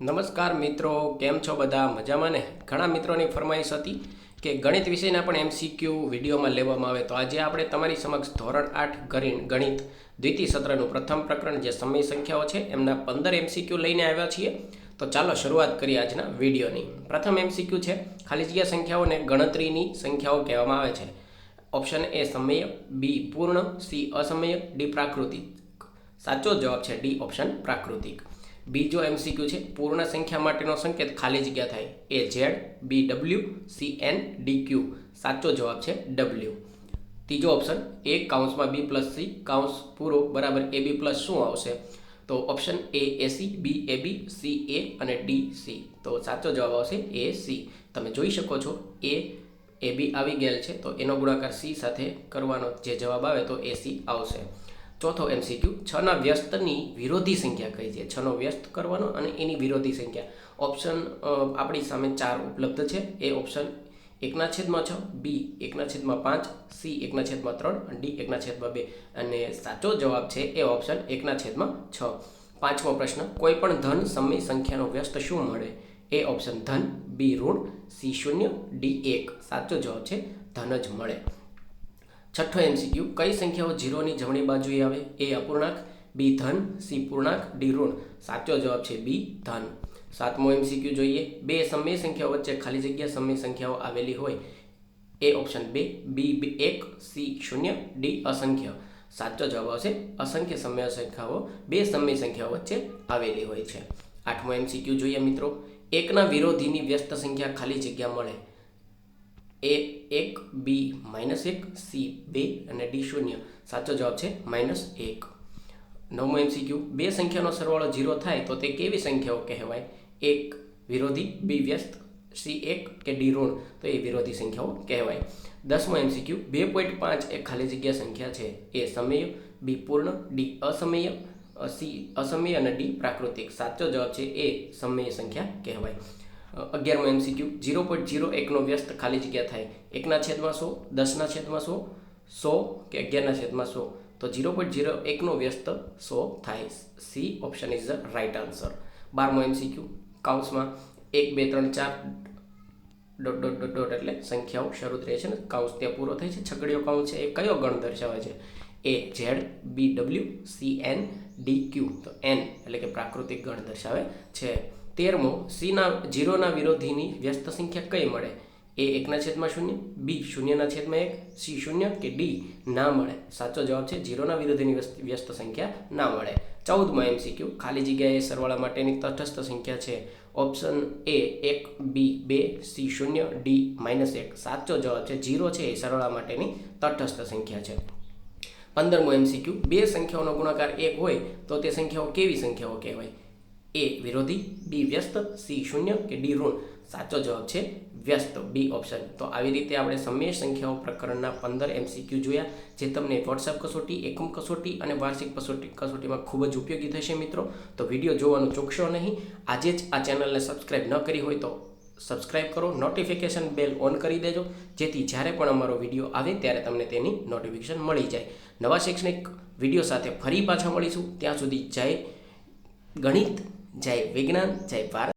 નમસ્કાર મિત્રો, કેમ છો બધા? મજામાં ને? ઘણા મિત્રોની ફરમાઈશ હતી કે ગણિત વિષયના પણ એમસીક્યુ વિડીયોમાં લેવામાં આવે. તો આજે આપણે તમારી સમક્ષ ધોરણ આઠ ગણિત ગણિત દ્વિતીય સત્રનું પ્રથમ પ્રકરણ જે સમય સંખ્યાઓ છે, એમના પંદર એમસીક્યુ લઈને આવ્યા છીએ. તો ચાલો શરૂઆત કરીએ આજના વિડીયોની. પ્રથમ એમસીક્યુ છે, ખાલી જગ્યા સંખ્યાઓને ગણતરીની સંખ્યાઓ કહેવામાં આવે છે. ઓપ્શન એ સમય બી પૂર્ણ સી અસમય ડી પ્રાકૃતિક. સાચો જવાબ છે ડી ઓપ્શન પ્રાકૃતિક. બીજો એમસીક્યુ છે. પૂર્ણ સંખ્યા માટેનો સંકેત ખાલી જગ્યા થાય. A Z B W C N D Q સાચો જવાબ છે ડબલ્યુ ત્રીજો ઓપ્શન એ કાઉન્સમાં બી પ્લસ સી કાઉન્સ પૂરો બરાબર એ બી પ્લસ શું આવશે? તો option A AC B A B C એ અને ડી સી તો સાચો જવાબ આવશે એ સી તમે જોઈ શકો છો એ એ બી આવી ગયેલ છે. તો એનો ગુણાકાર સી સાથે કરવાનો જે જવાબ આવે તો એ સી આવશે. ચોથો એમસીક્યુ છના વ્યસ્તની વિરોધી સંખ્યા કઈ છે? છનો વ્યસ્ત કરવાનો અને એની વિરોધી સંખ્યા. ઓપ્શન આપણી સામે ચાર ઉપલબ્ધ છે. એ ઓપ્શન એકના છેદમાં છ બી એકના છેદમાં પાંચ સી એકના છેદમાં ત્રણ ડી એકના છેદમાં બે. અને સાચો જવાબ છે એ ઓપ્શન એકના છેદમાં છ. પાંચમો પ્રશ્ન કોઈ પણ ધન સમય સંખ્યાનો વ્યસ્ત શું મળે? એ ઓપ્શન ધન બી ઋણ સી શૂન્ય ડી એક. સાચો જવાબ છે, ધન જ મળે. છઠ્ઠો એમસીક્યુ કઈ સંખ્યાઓ જીરોની જમણી બાજુએ આવે? એ અપૂર્ણાંક, બી ધન, સી પૂર્ણાંક, ડી ઋણ. સાચો જવાબ છે બી ધન. સાતમો એમસીક્યુ જોઈએ. બે સમય સંખ્યાઓ વચ્ચે ખાલી જગ્યા સમય સંખ્યાઓ આવેલી હોય. એ ઓપ્શન બે, બી એક, સી શૂન્ય, ડી અસંખ્ય. સાચો જવાબ આવશે અસંખ્ય સમય સંખ્યાઓ બે સમય સંખ્યાઓ વચ્ચે આવેલી હોય છે. આઠમો એમસીક્યુ જોઈએ મિત્રો. એકના વિરોધીની વ્યસ્ત સંખ્યા ખાલી જગ્યા મળે. એ એક બી માઇનસ એક સી બે અને ડી શૂન્ય. સાચો જવાબ છે માઇનસ એક. નવમો એમસીક્યુ બે સંખ્યાનો સરવાળો ઝીરો થાય તો તે કેવી સંખ્યાઓ કહેવાય? એક વિરોધી બી વ્યસ્ત સી એક કે ડી ઋણ? તો એ વિરોધી સંખ્યાઓ કહેવાય. દસમો એમસીક્યુ બે પોઈન્ટ પાંચ એ ખાલી જગ્યા સંખ્યા છે. એ સમય બી પૂર્ણ ડી અસમય સી અસમય અને ડી પ્રાકૃતિક. સાચો જવાબ છે એ સમય સંખ્યા કહેવાય. અગિયારમો એમસીક્યુ જીરો પોઈન્ટ જીરો એકનો વ્યસ્ત ખાલી જગ્યા થાય એકના છેદમાં સો દસના છેદમાં સો સો કે અગિયારના છેદમાં સો તો જીરો પોઈન્ટ જીરો એકનો વ્યસ્ત સો થાય C option is the right answer બારમો MCQ કાઉન્સમાં એક બે ત્રણ ચાર ડોટ ડોટ ડોટ ડોટ એટલે સંખ્યાઓ શરૂ થઈ છે ને કાઉન્સ ત્યાં પૂરો થાય છે છગડીયો કાઉન્સ છે એ કયો ગણ દર્શાવે છે A Z B W C N D Q તો એન એટલે કે પ્રાકૃતિક ગણ દર્શાવે છે તેરમો સીના જીરોના વિરોધીની વ્યસ્ત સંખ્યા કઈ મળે? એ એકના છેદમાં શૂન્ય, બી શૂન્યના છેદમાં એક, સી શૂન્ય કે ડી ના મળે? સાચો જવાબ છે જીરોના વિરોધીની વ્યસ્ત- સંખ્યા ના મળે. ચૌદમાં એમસીક્યુ, ખાલી જગ્યાએ સરવાળા માટેની તટસ્થ સંખ્યા છે. ઓપ્શન એ એક, બી બે, સી શૂન્ય, ડી માઇનસ એક. સાચો જવાબ છે જીરો છે એ સરવાળા માટેની તટસ્થ સંખ્યા છે. પંદરમો એમસીક્યુ, બે સંખ્યાઓનો ગુણાકાર એક હોય તો તે સંખ્યાઓ કેવી સંખ્યાઓ કહેવાય? એ વિરોધી બી વ્યસ્ત સી શૂન્ય કે ડી ઋણ? સાચો જવાબ છે વ્યસ્ત. બી ઓપ્શન તો આવી રીતે આપણે સમય સંખ્યાઓ પ્રકરણના પંદર એમસીક્યુ જોયા, જે તમને વોટ્સએપ કસોટી, એકમ કસોટી અને વાર્ષિક કસોટી કસોટીમાં ખૂબ જ ઉપયોગી થશે મિત્રો. તો વીડિયો જોવાનું ચૂકશો નહીં. આજે જ આ ચેનલને સબસ્ક્રાઇબ ન કરી હોય તો સબસ્ક્રાઇબ કરો, નોટિફિકેશન બેલ ઓન કરી દેજો, જેથી જ્યારે પણ અમારો વીડિયો આવે ત્યારે તમને તેની નોટિફિકેશન મળી જાય. નવા શૈક્ષણિક વીડિયો સાથે ફરી પાછા મળીશું. ત્યાં સુધી જય ગણિત. જય વિજ્ઞાન જય ભારત.